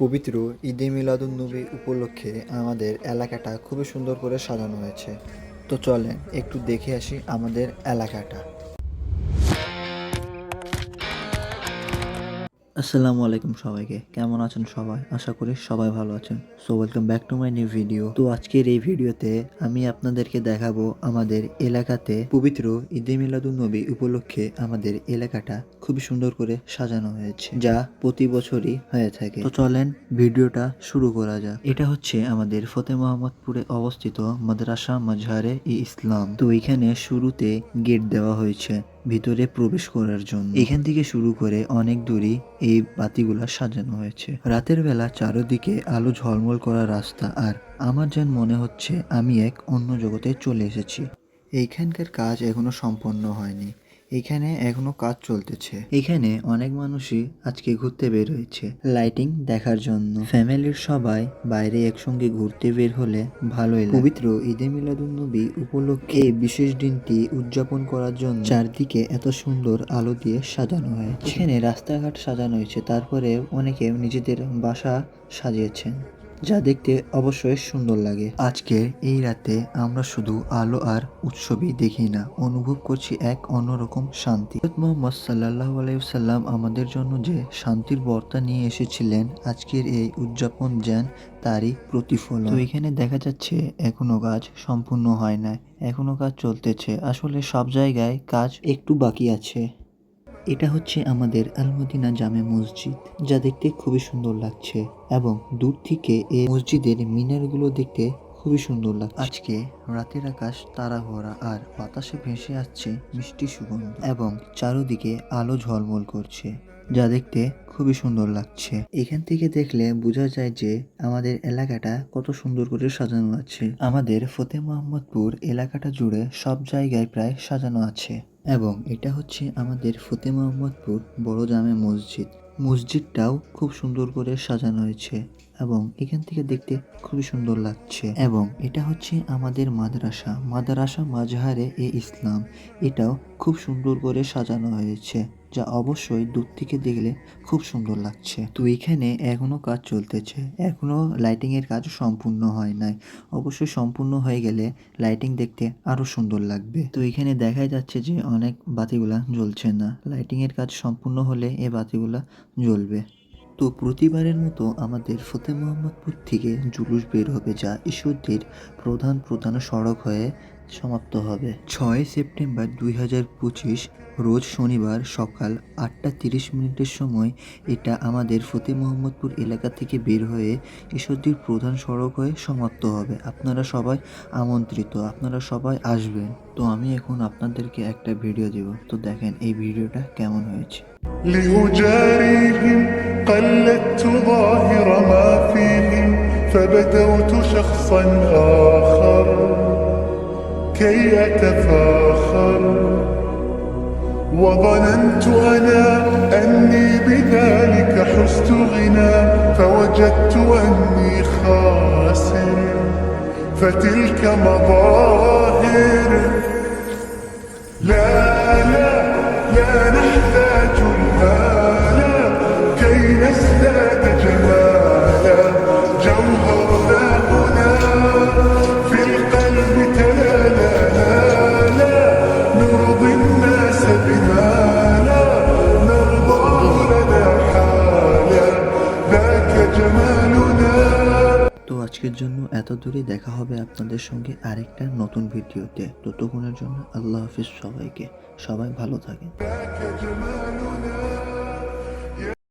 পবিত্র ঈদে মিলাদুন্নবী উপলক্ষে আমাদের এলাকাটা খুবই সুন্দর করে সাজানো হয়েছে। তো চলেন, একটু দেখে আসি আমাদের এলাকাটা। আসসালামু আলাইকুম সবাইকে। কেমন আছেন সবাই? আশা করি সবাই ভালো আছেন। So welcome back to my new video তো আজকের এই ভিডিওতে আমি আপনাদেরকে দেখাবো আমাদের এলাকাতে পবিত্র ঈদে মিলাদুন নবী উপলক্ষে আমাদের এলাকাটা খুবই সুন্দর করে সাজানো হয়েছে, যা প্রতি বছরই হয়ে থাকে। তো চলেন ভিডিওটা শুরু করা যাক। এটা হচ্ছে আমাদের ফতে মোহাম্মদপুরে অবস্থিত মাদ্রাসা মাজহারে ই ইসলাম। তো এখানে শুরুতে গেট দেওয়া হয়েছে। ভিতরে প্রবেশ করার জন্য। এখান থেকে শুরু করে অনেক দূরে এই বাতিগুলা সাজানো হয়েছে। রাতের বেলা চারোদিকে আলো ঝলমল করা রাস্তা আর আমার যেন মনে হচ্ছে আমি এক অন্য জগতে চলে এসেছি। এইখানকার কাজ এখনও সম্পন্ন হয়নি। এখানে এখনও কাজ চলতেছে। এখানে অনেক মানুষই আজকে ঘুরতে বের হয়েছে লাইটিং দেখার জন্য। ফ্যামিলির সবাই বাইরে একসঙ্গে ঘুরতে বের হলে ভালোই পবিত্র ঈদে মিলাদুন নবী উপলক্ষে এই বিশেষ দিনটি উদযাপন করার জন্য চারদিকে এত সুন্দর আলো দিয়ে সাজানো হয়েছে। এখানে রাস্তাঘাট সাজানো হয়েছে, তারপরে অনেকে নিজেদের বাসা সাজিয়েছেন। যা দেখতে অবশ্যই সুন্দর লাগে। আজকের এই রাতে আমরা শুধু আলো আর উৎসবই দেখি না, অনুভব করছি এক অন্যরকম শান্তি। মুহাম্মদ সাল্লাহ আলাইসাল্লাম আমাদের জন্য যে শান্তির বর্তা নিয়ে এসেছিলেন, আজকের এই উদযাপন যেন তারই প্রতিফলন। তো এখানে দেখা যাচ্ছে এখনও কাজ সম্পূর্ণ হয় না এখনও কাজ চলতেছে। আসলে সব জায়গায় কাজ একটু বাকি আছে। এটা হচ্ছে আমাদের আলমদিনা জামে মসজিদ, যা দেখতে খুবই সুন্দর লাগছে এবং দূর থেকে এই মসজিদের মিনারগুলো দেখতে খুবই সুন্দর লাগছে। আজকে রাতের আকাশ তারা ভরা আর বাতাসে ভেসে আসছে মিষ্টি সুগন্ধ এবং চারোদিকে আলো ঝলমল করছে, যা দেখতে খুবই সুন্দর লাগছে। এখান থেকে দেখলে বোঝা যায় যে আমাদের এলাকাটা কত সুন্দর করে সাজানো আছে। আমাদের ফতে মোহাম্মদপুর এলাকাটা জুড়ে সব জায়গায় প্রায় সাজানো আছে। এবং এটা হচ্ছে আমাদের ফতে মোহাম্মদপুর বড় জামে মসজিদ। মসজিদটাও খুব সুন্দর করে সাজানো হয়েছে। এবং এখান থেকে দেখতে খুবই সুন্দর লাগছে। এবং এটা হচ্ছে আমাদের মাদ্রাসা। মাদ্রাসা মাজহারে এ ইসলাম। এটাও খুব সুন্দর করে সাজানো হয়েছে, যা অবশ্যই দূর থেকে দেখলে খুব সুন্দর লাগছে। তো এখানে এখনও কাজ চলতেছে। এখনও লাইটিং এর কাজ সম্পূর্ণ হয় নাই। অবশ্যই সম্পূর্ণ হয়ে গেলে লাইটিং দেখতে আরও সুন্দর লাগবে। তো এখানে দেখা যাচ্ছে যে অনেক বাতিগুলা জ্বলছে না। লাইটিং এর কাজ সম্পূর্ণ হলে এই বাতিগুলা জ্বলবে। তো প্রতিবারের মতো আমাদের ফতে মোহাম্মদপুর থেকে জুলুস বের হবে যা ঈশ্বরদের প্রধান প্রধান সড়ক হয়ে সমাপ্ত হবে ছয় সেপ্টেম্বর দুই হাজার পঁচিশ রোজ শনিবার সকাল আটটা তিরিশ মিনিটের সময় এটা আমাদের ফতে মোহাম্মদপুর এলাকা থেকে বের হয়ে ঈশ্বরদীর প্রধান সড়ক হয়ে সমাপ্ত হবে আপনারা সবাই আমন্ত্রিত আপনারা সবাই আসবেন তো আমি এখন আপনাদেরকে একটা ভিডিও দেব তো দেখেন এই ভিডিওটা কেমন হয়েছে لأجاريهم قلدت ظاهر ما فيهم فبدوت شخصا آخر كي أتفاخر. وظننت أنا أني بذلك حزت غنى فوجدت أني خاسر. فتلك مظاهر. لا لا لا نحتاج আজকের জন্য এত দূরে দেখা হবে আপনাদের সঙ্গে আরেকটা নতুন ভিডিওতে। ততক্ষণের জন্য আল্লাহ হাফিজ সবাইকে। সবাই ভালো থাকে